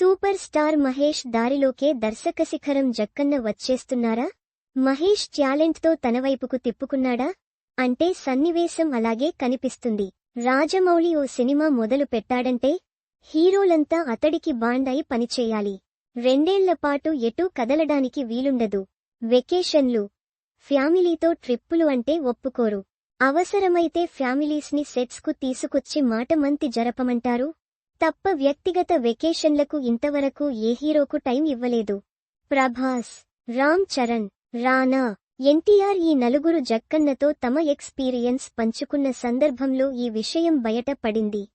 Super star Mahesh దారిలోకే దర్శక శిఖరం జక్కన్న వచ్చేస్తున్నారా? మహేష్ టాలెంట్తో తన వైపుకు తిప్పుకున్నాడా? అంటే సన్నివేశం అలాగే కనిపిస్తుంది. రాజమౌళి ఓ సినిమా మొదలు పెట్టాడంటే హీరోలంతా అతడికి బాండ్ అయి పనిచేయాలి రెండేళ్ళపాటు ఎటూ కదలడానికి వీలుండదు. వెకేషన్లు. ఫ్యామిలీతో ట్రిప్పులు అంటే ఒప్పుకోరు. అవసరమైతే ఫ్యామిలీస్ని సెట్స్కు తీసుకొచ్చి మాటమంతి జరపమంటారు? తప్ప వ్యక్తిగత వెకేషన్లకు ఇంతవరకు ఏ హీరోకు టైం ఇవ్వలేదు. ప్రభాస్ రామ్ చరణ్ రానా ఎన్టీఆర్ ఈ నలుగురు జక్కన్నతో తమ ఎక్స్పీరియన్స్ పంచుకున్న సందర్భంలో ఈ విషయం బయట పడింది.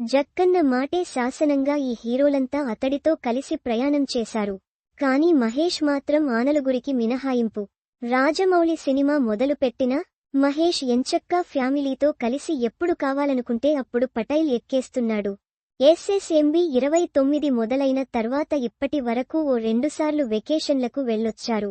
జక్కన్న మాటే శాసనంగా ఈ హీరోలంతా అతడితో కలిసి ప్రయాణం చేశారు. కాని మహేష్ మాత్రం ఆనలుగురికి మినహాయింపు. రాజమౌళి సినిమా మొదలుపెట్టినా మహేష్ ఎంచక్కా ఫ్యామిలీతో కలిసి ఎప్పుడు కావాలనుకుంటే అప్పుడు పటైల్ ఎక్కేస్తున్నాడు. ఎస్ఎస్ఎంబి ఇరవై తొమ్మిది మొదలైన తర్వాత ఇప్పటి వరకు ఓ రెండుసార్లు వెకేషన్లకు వెళ్ళొచ్చారు.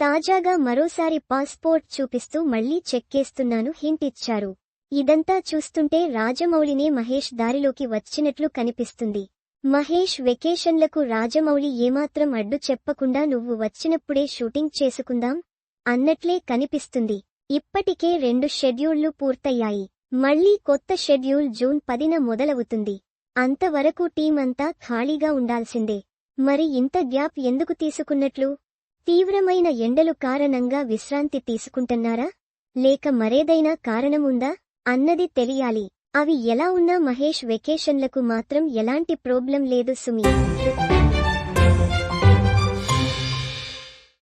తాజాగా మరోసారి పాస్పోర్ట్ చూపిస్తూ మళ్ళీ చెక్కేస్తున్నాను హింట్ ఇచ్చారు. ఇదంతా చూస్తుంటే రాజమౌళినే మహేష్ దారిలోకి వచ్చినట్లు కనిపిస్తుంది. మహేష్ వెకేషన్లకు రాజమౌళి ఏమాత్రం అడ్డు చెప్పకుండా నువ్వు వచ్చినప్పుడే షూటింగ్ చేసుకుందాం అన్నట్లే కనిపిస్తుంది. ఇప్పటికే రెండు షెడ్యూళ్ళు పూర్తయ్యాయి. మళ్ళీ కొత్త షెడ్యూల్ జూన్ పదిన మొదలవుతుంది. అంతవరకు టీం అంతా ఖాళీగా ఉండాల్సిందే. మరి ఇంత గ్యాప్ ఎందుకు తీసుకున్నట్లు? తీవ్రమైన ఎండలు కారణంగా విశ్రాంతి తీసుకుంటున్నారా? లేక మరేదైనా కారణముందా? అన్నది తెలియాలి. అవి ఎలా ఉన్నా మహేష్ వెకేషన్లకు మాత్రం ఎలాంటి ప్రోబ్లం లేదు సుమి.